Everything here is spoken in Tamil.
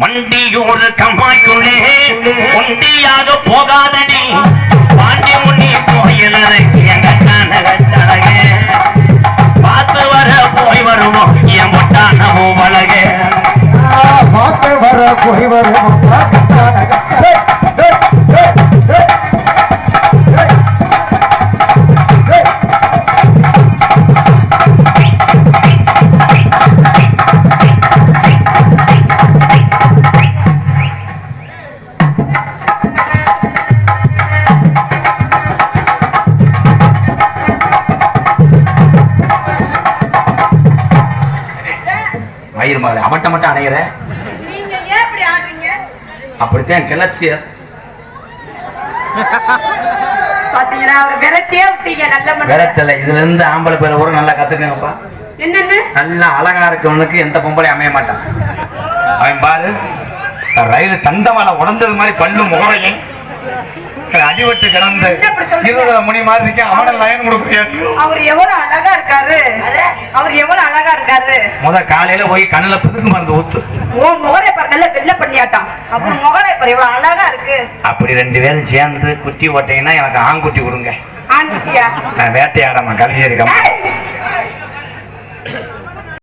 மண்டியூர் கம்மாய்க்குள்ளே ஒண்டியாக போகாதடி. பாண்டி முன்னி கோயிலரு எங்க பார்த்து வர போய் வருவோம் என் முட்டான வழக. பார்த்து வர போய் வருவோம். மகளை அவட்ட மட்டும் அணையிற? நீங்க ஏன் இப்படி ஆடுறீங்க? அப்படித்தான் மனுஷன். விரட்டல. இதுல இருந்து ஆம்பளை பேர் கூட நல்லா கத்துக்கங்கப்பா. என்னன்னு? நல்லா அழகா இருக்கவனுக்கு எந்த பொம்பளை அமைய மாட்டான். அவன் பாரு ரயில் தண்டவாள உடஞ்சது மாதிரி பல்லு முகரையும் அடிபட்டு கிடந்து? இருபதுல மணி மாதிரி இருக்க அவன லயன் கொடுக்குறியா? அவர் எவ்வளவு அழகா இருக்காரு. அவர் அழகா இருக்காரு. முத காலையில போய் கண்ணுல புதுக்கு மருந்து ஊத்து. உன் முகரை பாரு நல்ல வெள்ள பண்ணியாட்டான். அப்புறம் முகரை பாரு எவ்வளவு அழகா இருக்கு. அப்படி ரெண்டு பேரும் சேர்ந்து குட்டி ஓட்டீங்கன்னா எனக்கு ஆண்குட்டி கொடுங்க. ஆண்டியா நான் வேட்டையாடாம கலிஜி இருக்கமா ஏய்,